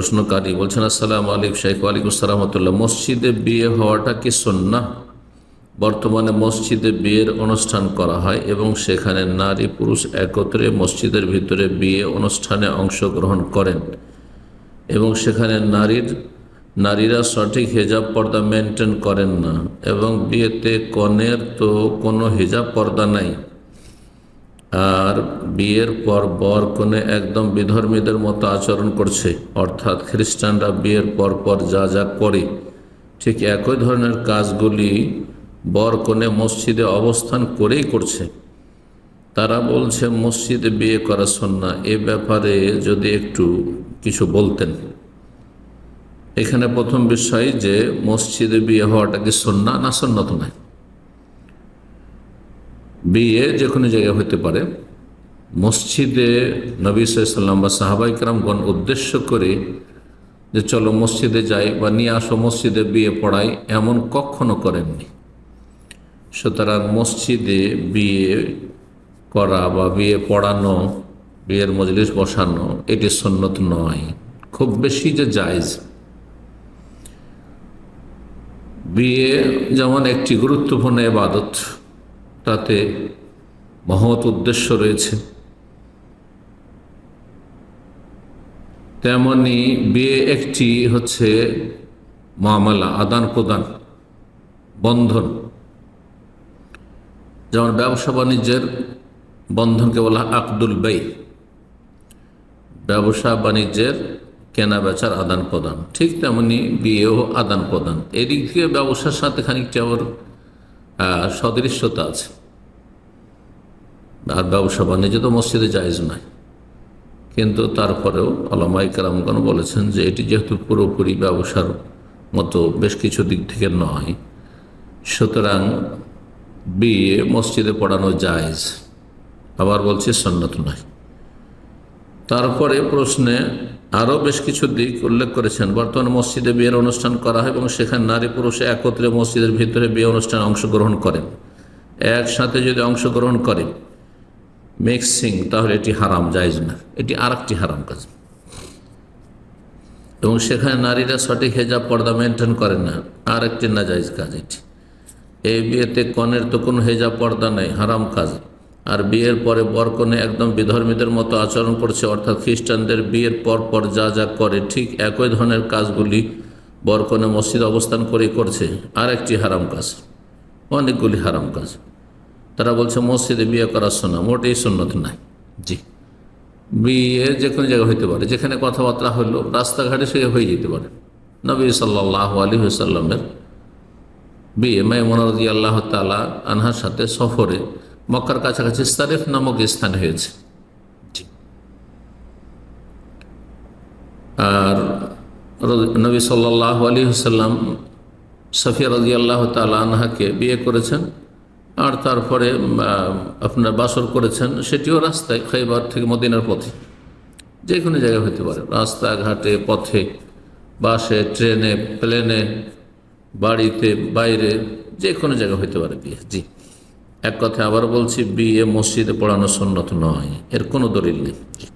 প্রশ্নকারী বলছেন, আসসালাম আলিক শেখ আলিকুম সালামতুল্লাহ মসজিদে বিয়ে হওয়াটা কি সন্না বর্তমানে মসজিদে বিয়ের অনুষ্ঠান করা হয় এবং সেখানে নারী পুরুষ একত্রে মসজিদের ভিতরে বিয়ে অনুষ্ঠানে অংশগ্রহণ করেন এবং সেখানে নারীর, নারীরা সঠিক হেজাব পর্দা মেনটেন করেন না এবং বিয়েতে কনের তো কোনো হেজাব পর্দা নাই। আর বিয়ের পর বর কনে একদম বিধর্মীদের মতো আচরণ করছে। অর্থাৎ খ্রিস্টানরা বিয়ের পর পর যা যা করে, ঠিক একই ধরনের কাজগুলি বর কনে মসজিদে অবস্থান করেই করছে। তারা বলছে, মসজিদে বিয়ে করা সন্না এ ব্যাপারে যদি একটু কিছু বলতেন। এখানে প্রথম বিষয় যে, মসজিদে বিয়ে হওয়াটা কি সন্না না সন্ন্যত নয় বিয়ে যে কোনো জায়গায় হতে পারে। মসজিদে নবী সাল্লাম বা সাহাবাইকরামগণ উদ্দেশ্য করে যে চলো মসজিদে যাই বা নিয়ে আসো মসজিদে বিয়ে পড়াই, এমন কখনো করেননি। সুতরাং মসজিদে বিয়ে করা বা বিয়ে পড়ানো, বিয়ের মজলিস বসানো, এটি সন্ন্যত নয়। খুব বেশি যে জায়জ। বিয়ে যেমন একটি গুরুত্বপূর্ণ এবাদত তাতে মহৎ উদ্দেশ্য রয়েছে। তেমনি বিয়ে একটি হচ্ছে মামলা আদান প্রদান বন্ধন। যেমন ব্যবসা বাণিজ্যের বন্ধনকে বলা আকদুল ব্যয়। ব্যবসা বাণিজ্যের কেনা বেচার আদান প্রদান ঠিক তেমনি বিয়েও আদান প্রদান এদিক থেকে ব্যবসার সাথে খানিকটা আবার সদৃশ্যতা আছে। আর ব্যবসা বাণিজ্য তো মসজিদে জায়জ নয় কিন্তু তারপরেও আলামাই কালামগণ বলেছেন যে এটি যেহেতু পুরোপুরি ব্যবসার মতো বেশ কিছু দিক থেকে নয়, সুতরাং বিয়ে মসজিদে পড়ানো জায়জ। আবার বলছি সন্ন্যত নয়। তারপরে প্রশ্নে আরও বেশ কিছু দিক উল্লেখ করেছেন। বর্তমানে মসজিদে বিয়ের অনুষ্ঠান করা হয় এবং সেখানে নারী পুরুষে একত্রে মসজিদের ভিতরে বিয়ে অনুষ্ঠানে অংশগ্রহণ করেন। একসাথে যদি অংশগ্রহণ করে মিক্সিং তাহলে এটি হারাম, জায়জ না। এটি আর হারাম কাজ। এবং সেখানে নারীরা সঠিক হেজাব পর্দা মেনটেন করেন না। আর একটি না জায়জ কাজ এটি। এই বিয়েতে কনের তো কোনো হেজাব পর্দা নেই, হারাম কাজ। আর বিয়ের পরে বর কনে একদম বিধর্মীদের মতো আচরণ করছে, অর্থাৎ খ্রিস্টানদের বিয়ের পর পর যা যা করে, ঠিক একই ধরনের কাজগুলি বর কনে মসজিদ অবস্থান করেই করছে। আর একটি হারাম কাজ। অনেকগুলি হারাম কাজ। তারা বলছে, মসজিদে বিয়ে করার শোনা মোটেই সুন্নত নাই। জি। বিয়ে যে কোনো জায়গায় হইতে পারে, যেখানে কথাবার্তা হলো রাস্তাঘাটে সে হয়ে যেতে পারে। নবী সাল্লাহ আলী সাল্লামের বিয়ে মাইমনারদি আল্লাহ তালা আনহার সাথে সফরে মক্কার কাছাকাছি স্তারিফ নামক স্থান হয়েছে। আর নবী সাল্লাহ আলী সাল্লাম সফিয়া রাজি আল্লাহ তালা আনহাকে বিয়ে করেছেন। আর তারপরে আপনার বাসর করেছেন, সেটিও রাস্তায়, খাইবার থেকে মদিনার পথে। যে কোনো জায়গায় হতে পারে। রাস্তাঘাটে, পথে, বাসে, ট্রেনে, প্লেনে, বাড়িতে, বাইরে যে কোনো জায়গায় হতে পারে বিয়ে। জি। এক কথা আবার বলছি, বিয়ে মসজিদে পড়ানো সন্ন্যত নয়। এর কোনো দলিল নেই।